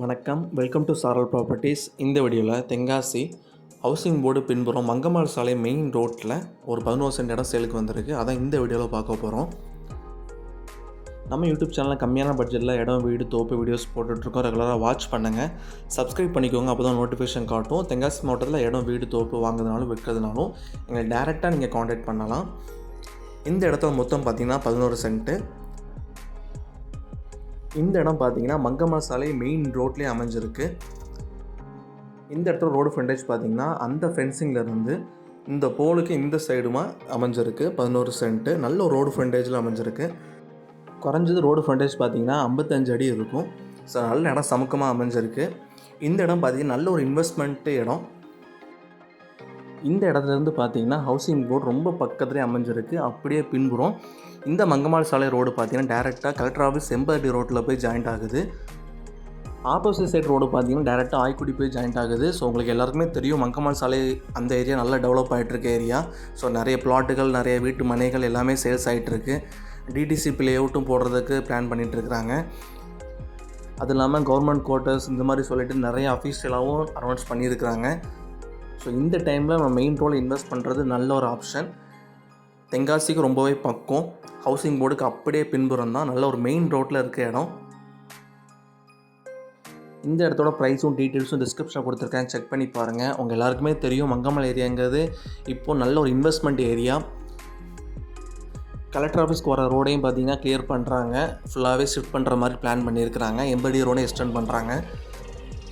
வணக்கம். Welcome to சாரல் properties இந்த வீடியோவில் தென்காசி ஹவுசிங் போர்டு பின்புறம் மங்கம்மாள் சாலை மெயின் ரோட்டில் ஒரு பதினோரு சென்ட் இடம் சேலுக்கு வந்திருக்கு. அதான் இந்த வீடியோவில் பார்க்க போகிறோம் நம்ம யூடியூப் சேனலில் கம்மியான பட்ஜெட்டில் இடம் வீடு தோப்பு வீடியோஸ் போட்டுட்ருக்கோம். ரெகுலராக வாட்ச் பண்ணுங்கள் சப்ஸ்கிரைப் பண்ணிக்கோங்க. அப்போ தான் நோட்டிஃபிகேஷன் காட்டும். தென்காசி மாவட்டத்தில் இடம் வீடு தோப்பு வாங்குறதுனாலும் விற்கிறதுனாலும் எங்களை டேரெக்டாக நீங்கள் காண்டாக்ட் பண்ணலாம். இந்த இடத்துல மொத்தம் பார்த்திங்கன்னா பதினோரு சென்ட்டு இந்த இடம் பார்த்தீங்கன்னா மங்கம்மா சாலை மெயின் ரோட்லேயே அமைஞ்சிருக்கு. இந்த இடத்துல ரோடு ஃப்ரண்டேஜ் பார்த்தீங்கன்னா அந்த ஃபென்சிங்ல இருந்து இந்த போலுக்கு இந்த சைடுமா அமைஞ்சிருக்கு. பதினோரு சென்ட்டு நல்ல ரோடு ஃப்ரண்டேஜில் அமைஞ்சிருக்கு. குறைஞ்சது ரோடு ஃப்ரண்டேஜ் பார்த்தீங்கன்னா ஐம்பத்தஞ்சு அடி இருக்கும். ஸோ நல்ல இடம் சமக்கமாக அமைஞ்சிருக்கு. இந்த இடம் பார்த்தீங்கன்னா நல்ல ஒரு இன்வெஸ்ட்மெண்ட்டு இடம். இந்த இடத்துலேருந்து பார்த்தீங்கன்னா ஹவுசிங் போர்டு ரொம்ப பக்கத்துலேயே அமைஞ்சிருக்கு. அப்படியே பின்புறம் இந்த மங்கம்மாள் சாலை ரோடு பார்த்தீங்கன்னா டேரெக்டாக கலெக்டர் ஆஃபீஸ் செம்பருத்தி ரோட்டில் போய் ஜாயிண்ட் ஆகுது. ஆப்போசிட் சைட் ரோடு பார்த்தீங்கன்னா டேரெக்டாக ஆய்க்குடி போய் ஜாயிண்ட் ஆகுது. ஸோ உங்களுக்கு எல்லாருக்குமே தெரியும் மங்கம்மாள் சாலை அந்த ஏரியா நல்லா டெவலப் ஆகிட்டுருக்க ஏரியா ஸோ நிறைய பிளாட்டுகள் நிறைய வீட்டு மனைகள் எல்லாமே சேல்ஸ் ஆகிட்டுருக்கு டிடிசி லேஅவுட்டும் போடுறதுக்கு பிளான் பண்ணிகிட்ருக்குறாங்க இருக்கிறாங்க அது இல்லாமல் கவர்மெண்ட் குவார்ட்டர்ஸ் இந்த மாதிரி சொல்லிட்டு நிறைய அஃபீஷியலாகவும் அனௌன்ஸ் பண்ணியிருக்கிறாங்க. ஸோ இந்த டைமில் நம்ம மெயின் ரோல் இன்வெஸ்ட் பண்ணுறது நல்ல ஒரு ஆப்ஷன் தென்காசிக்கு ரொம்பவே பக்கம் ஹவுசிங் போர்டுக்கு அப்படியே பின்புறம் தான். நல்ல ஒரு மெயின் ரோட்டில் இருக்க இடம். இந்த இடத்தோட ப்ரைஸும் டீட்டெயில்ஸும் டிஸ்கிரிப்ஷனில் கொடுத்துருக்கேன். செக் பண்ணி பாருங்கள் உங்கள் எல்லாருக்குமே தெரியும் மங்கம்மல் ஏரியாங்கிறது இப்போது நல்ல ஒரு இன்வெஸ்ட்மெண்ட் ஏரியா கலெக்டர் ஆஃபீஸ்க்கு வர ரோடையும் பார்த்தீங்கன்னா கிளியர் பண்ணுறாங்க ஃபுல்லாகவே ஷிஃப்ட் பண்ணுற மாதிரி பிளான் பண்ணியிருக்கிறாங்க. எம்படி ரோடை எக்ஸ்டெண்ட் பண்ணுறாங்க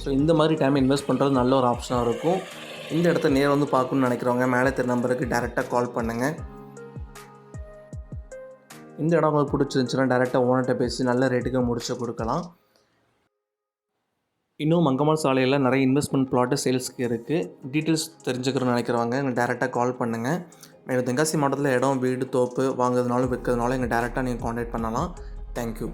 ஸோ இந்த மாதிரி டைம் இன்வெஸ்ட் பண்ணுறது நல்ல ஒரு ஆப்ஷனாக இருக்கும். இந்த இடத்த நேரம் வந்து பார்க்கணுன்னு நினைக்கிறவங்க மேலே தெரிய நம்பருக்கு டேரெக்டாக கால் பண்ணுங்கள் இந்த இடம் உங்களுக்கு பிடிச்சிருந்துச்சுன்னா டேரெக்டாக ஓனர்கிட்ட பேசி நல்ல ரேட்டுக்கு முடிச்சு கொடுக்கலாம். இன்னும் மங்கம்மாள் சாலையில் நிறைய இன்வெஸ்ட்மெண்ட் பிளாட்டு சேல்ஸ்க்கு இருக்குது டீட்டெயில்ஸ் தெரிஞ்சுக்கணும்னு நினைக்கிறவங்க எங்கள் டேரெக்டாக கால் பண்ணுங்கள் மேலும் தென்காசி மாவட்டத்தில் இடம் வீடு தோப்பு வாங்குறதுனாலும் விற்கிறதுனாலும் எங்கள் டேரெக்டாக நீங்கள் காண்டாக்ட் பண்ணலாம். தேங்க்யூ